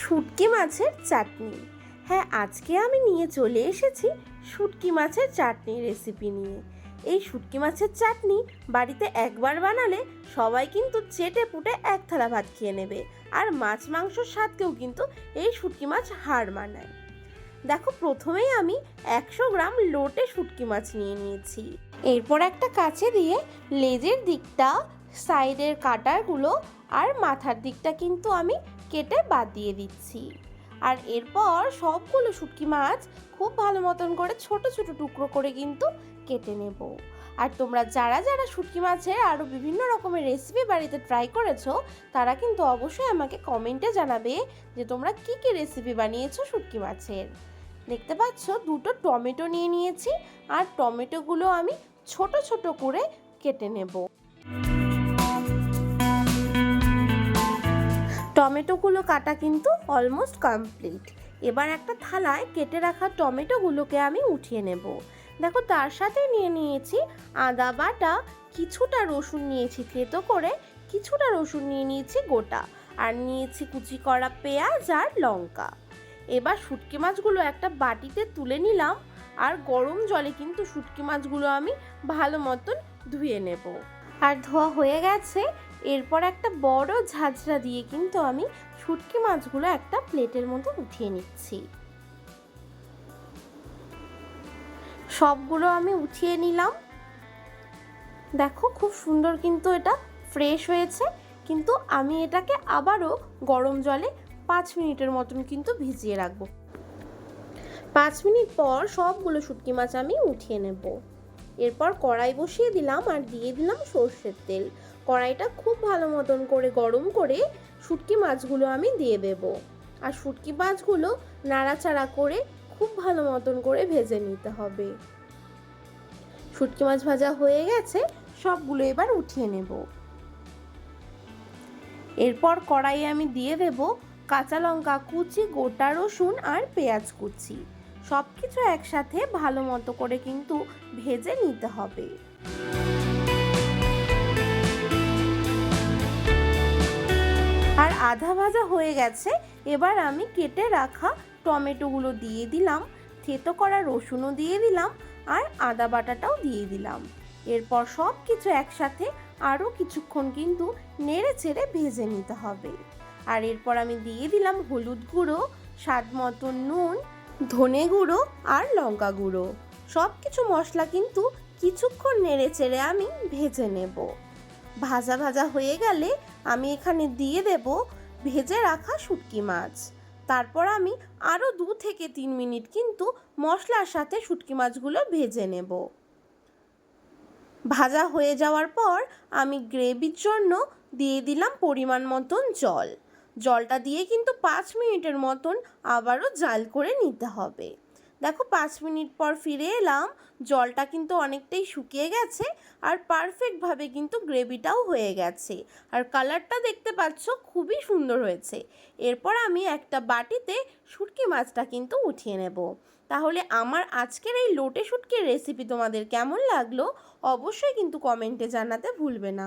শুটকি মাছের চাটনি। হ্যাঁ আজকে আমি নিয়ে চলে এসেছি শুটকি মাছের চাটনি রেসিপি নিয়ে। এই শুটকি মাছের চাটনি বাড়িতে একবার বানালে সবাই কিন্তু চেটে পুটে এক থালা ভাত খেয়ে নেবে আর মাছ মাংসর স্বাদকেও কিন্তু এই শুটকি মাছ হার মানায়। দেখো, প্রথমেই আমি একশো গ্রাম লোটে শুটকি মাছ নিয়ে নিয়েছি। এরপর একটা কাছে দিয়ে লেজের দিকটা সাইডের কাটারগুলো আর মাথার দিকটা কিন্তু আমি কেটে বাদ দিয়ে দিচ্ছি। আর এরপর সবগুলো শুটকি মাছ খুব ভালো মতন করে ছোট ছোট টুকরো করে কিন্তু কেটে নেব। আর তোমরা যারা যারা শুটকি মাছের আরও বিভিন্ন রকমের রেসিপি বাড়িতে ট্রাই করেছ, তারা কিন্তু অবশ্যই আমাকে কমেন্টে জানাবে যে তোমরা কি কি রেসিপি বানিয়েছো শুটকি মাছের। দেখতে পাচ্ছ, দুটো টমেটো নিয়ে নিয়েছি, আর টমেটোগুলো আমি ছোট ছোট করে কেটে নেব। টমেটোগুলো কাটা কিন্তু অলমোস্ট কমপ্লিট এবার একটা থালায় কেটে রাখা টমেটোগুলোকে আমি উঠিয়ে নেব। দেখো, তার সাথে নিয়ে নিয়েছি আদা বাটা, কিছুটা রসুন নিয়েছি থেতো করে, কিছুটা রসুন নিয়ে নিয়েছি গোটা, আর নিয়েছি কুচি করা পেঁয়াজ আর লঙ্কা। এবার শুটকি মাছগুলো একটা বাটিতে তুলে নিলাম, আর গরম জলে কিন্তু শুটকি মাছগুলো আমি ভালো মতন ধুয়ে নেব। আর ধোয়া হয়ে গেছে এরপর একটা বড় ঝাঁঝরা দিয়ে কিন্তু আমি শুটকি মাছগুলো একটা প্লেটের মধ্যে উঠিয়ে নিচ্ছি। সবগুলো আমি উঠিয়ে নিলাম। দেখো খুব সুন্দর কিন্তু এটা ফ্রেশ হয়েছে, কিন্তু আমি এটাকে আবারও গরম জলে পাঁচ মিনিটের মতন কিন্তু ভিজিয়ে রাখব। পাঁচ মিনিট পর সবগুলো শুটকি মাছ আমি উঠিয়ে নেব। এরপর কড়াই বসিয়ে দিলাম আর দিয়ে দিলাম সর্ষের তেল। কড়াইটা খুব ভালো মতন করে গরম করে শুটকি মাছগুলো আমি দিয়ে দেব। আর শুটকি মাছগুলো নাড়াচাড়া করে খুব ভালো মতন করে ভেজে নিতে হবে। শুটকি মাছ ভাজা হয়ে গেছে, সবগুলো এবার উঠিয়ে নেব। এরপর কড়াইয়ে আমি দিয়ে দেব কাঁচা লঙ্কা কুচি, গোটা রসুন আর পেঁয়াজ কুচি। সব কিছু একসাথে ভালো মতো করে কিন্তু ভেজে নিতে হবে। আধা ভাজা হয়ে গেছে, এবার আমি কেটে রাখা টমেটোগুলো দিয়ে দিলাম, থেতো করা রসুনও দিয়ে দিলাম আর আদা বাটাটাও দিয়ে দিলাম। এরপর সব কিছু একসাথে আরও কিছুক্ষণ কিন্তু নেড়ে চেড়ে ভেজে নিতে হবে। আর এরপর আমি দিয়ে দিলাম হলুদ গুঁড়ো, স্বাদ মতো নুন, ধনে গুঁড়ো আর লঙ্কা গুঁড়ো। সব কিছু মশলা কিন্তু কিছুক্ষণ নেড়ে চেড়ে আমি ভেজে নেব। ভাজা ভাজা হয়ে গেলে আমি এখানে দিয়ে দেব ভেজে রাখা শুটকি মাছ। তারপর আমি আরও দু থেকে তিন মিনিট কিন্তু মশলার সাথে শুটকি মাছগুলো ভেজে নেব। ভাজা হয়ে যাওয়ার পর আমি গ্রেভির জন্য দিয়ে দিলাম পরিমাণ মতন জল। জলটা দিয়ে কিন্তু পাঁচ মিনিটের মতন আবারও জাল করে নিতে হবে। দেখো, পাঁচ মিনিট পর ফিরে এলাম। জলটা কিন্তু অনেকটাই শুকিয়ে গেছে আর পারফেক্টভাবে কিন্তু গ্রেভিটাও হয়ে গেছে। আর কালারটা দেখতে পাচ্ছ, খুবই সুন্দর হয়েছে। এরপর আমি একটা বাটিতে শুটকি মাছটা কিন্তু উঠিয়ে নেব। তাহলে আমার আজকের এই লোটে শুটকির রেসিপি তোমাদের কেমন লাগল, অবশ্যই কিন্তু কমেন্টে জানাতে ভুলবে না।